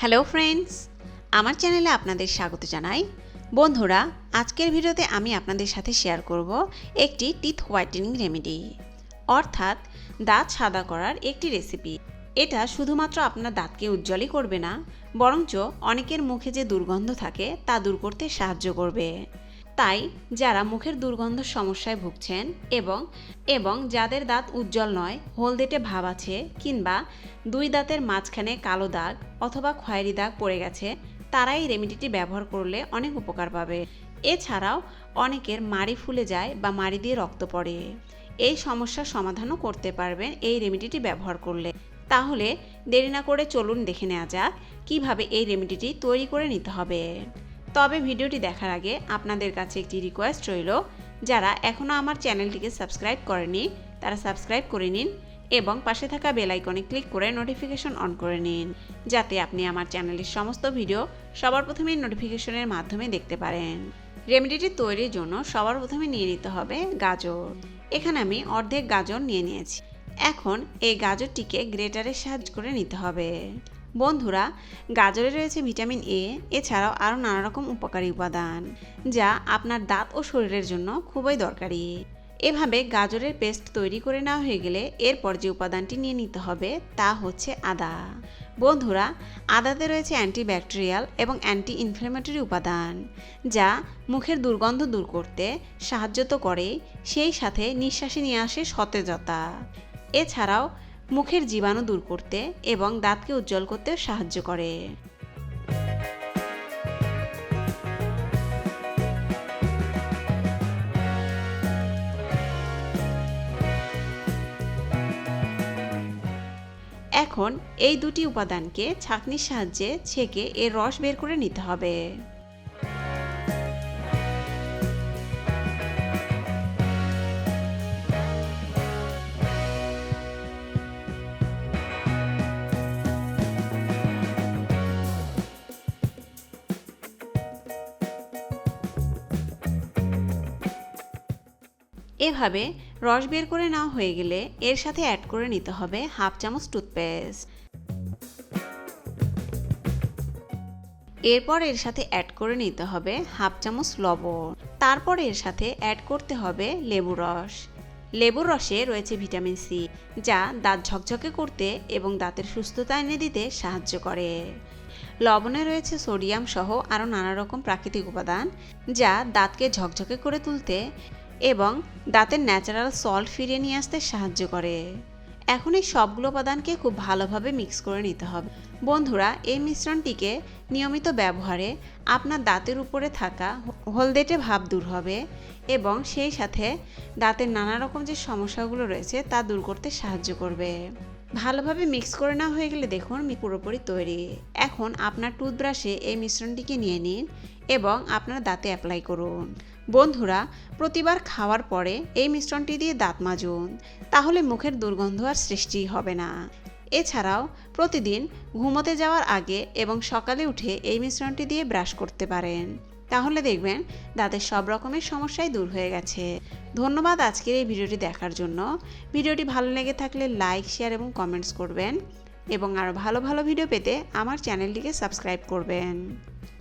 Hello friends, আমার চ্যানেলে আপনাদের স্বাগত জানাই। বন্ধুরা, আজকের ভিডিওতে আমি আপনাদের সাথে শেয়ার করব একটি টিথ হোয়াইটেনিং রেমেডি অর্থাৎ দাঁত সাদা করার একটি রেসিপি এটা শুধুমাত্র আপনার দাঁতকে উজ্জ্বলই করবে না, বরঞ্চ অনেকের মুখে যে দুর্গন্ধ থাকে তা দূর করতে সাহায্য করবে। তাই যারা মুখের দুর্গন্ধ সমস্যায় ভুগছেন এবং এবং যাদের দাঁত উজ্জ্বল নয়, হলদেটে ভাব আছে কিংবা দুই দাঁতের মাঝখানে কালো দাগ অথবা খয়েরি দাগ পড়ে গেছে, তারা এই রেমেডিটি ব্যবহার করলে অনেক উপকার পাবে। এছাড়াও অনেকের মাড়ি ফুলে যায় বা মাড়ি দিয়ে রক্ত পড়ে। এই সমস্যার সমাধানও করতে পারবেন এই রেমেডিটি ব্যবহার করলে। তাহলে দেরি না করে চলুন দেখে নেওয়া যাক কীভাবে এই রেমেডিটি তৈরি করে নিতে হবে। তবে ভিডিওটি দেখার আগে আপনাদের কাছে একটি রিকোয়েস্ট রইল, যারা এখনও আমার চ্যানেলটিকে সাবস্ক্রাইব করেনি, তারা সাবস্ক্রাইব করে নিন এবং পাশে থাকা বেল আইকনে ক্লিক করে নোটিফিকেশন অন করে নিন, যাতে আপনি আমার চ্যানেলের সমস্ত ভিডিও সবার প্রথমে নোটিফিকেশনের মাধ্যমে দেখতে পারেন। রেমেডিটি তৈরির জন্য সবার প্রথমে নিয়ে নিতে হবে গাজর। এখানে আমি অর্ধেক গাজর নিয়ে নিয়েছি। এখন এই গাজরটিকে গ্রেটারের সাহায্য করে নিতে হবে। বন্ধুরা, গাজরে রয়েছে ভিটামিন এ এছাড়াও আরও নানা রকম উপকারী উপাদান, যা আপনার দাঁত ও শরীরের জন্য খুবই দরকারি। এভাবে গাজরের পেস্ট তৈরি করে নেওয়া হয়ে গেলে এরপর যে উপাদানটি নিয়ে নিতে হবে তা হচ্ছে আদা। বন্ধুরা, আদাতে রয়েছে অ্যান্টিব্যাকটেরিয়াল এবং অ্যান্টি ইনফ্লেমেটরি উপাদান, যা মুখের দুর্গন্ধ দূর করতে সাহায্য তো করে সেই সাথে নিঃশ্বাসে নিয়ে আসে সতেজতা। এছাড়াও মুখের জীবাণু দূর করতে এবং দাঁতকে উজ্জ্বল করতে সাহায্য করে। এখন এই দুটি উপাদানকে ছাঁকনির সাহায্যে ছেঁকে এর রস বের করে নিতে হবে। এভাবে রস বের করে নেওয়া হয়ে গেলে এর সাথে অ্যাড করে নিতে হবে হাফ চামচ টুথপেস্ট এরপর এর সাথে অ্যাড করে নিতে হবে হাফ চামচ লবণ। তারপর এর সাথে অ্যাড করতে হবে লেবু রস। লেবুর রসে রয়েছে ভিটামিন সি যা দাঁত ঝকঝকে করতে এবং দাঁতের সুস্থতা এনে দিতে সাহায্য করে। লবণে রয়েছে সোডিয়াম সহ আরও নানা রকম প্রাকৃতিক উপাদান, যা দাঁতকে ঝকঝকে করে তুলতে এবং দাঁতের ন্যাচারাল সল্ট ফিরিয়ে নিয়ে আসতে সাহায্য করে। এখন এই সবগুলো উপাদানকে খুব ভালোভাবে মিক্স করে নিতে হবে। বন্ধুরা, এই মিশ্রণটিকে নিয়মিত ব্যবহারে আপনার দাঁতের উপরে থাকা হলদেটে ভাব দূর হবে এবং সেই সাথে দাঁতের নানা রকম যে সমস্যাগুলো রয়েছে তা দূর করতে সাহায্য করবে। ভালোভাবে মিক্স করে নেওয়া হয়ে গেলে দেখুন পুরোপুরি তৈরি। এখন আপনার টুথব্রাশে এই মিশ্রণটিকে নিয়ে নিন এবং আপনার দাঁতে অ্যাপ্লাই করুন। বন্ধুরা, প্রতিবার খাওয়ার পরে এই মিশ্রণটি দিয়ে দাঁত মাজুন, তাহলে মুখের দুর্গন্ধ আর সৃষ্টি হবে না। এছাড়াও, প্রতিদিন ঘুমোতে যাওয়ার আগে এবং সকালে উঠে এই মিশ্রণটি দিয়ে ব্রাশ করতে পারেন। তাহলে দেখবেন, দাঁতের সব রকমের সমস্যাই দূর হয়ে গেছে। ধন্যবাদ আজকের এই ভিডিওটি দেখার জন্য। ভিডিওটি ভালো লেগে থাকলে লাইক, শেয়ার এবং কমেন্টস করবেন এবং আরও ভালো ভালো ভিডিও পেতে আমার চ্যানেলটিকে সাবস্ক্রাইব করবেন।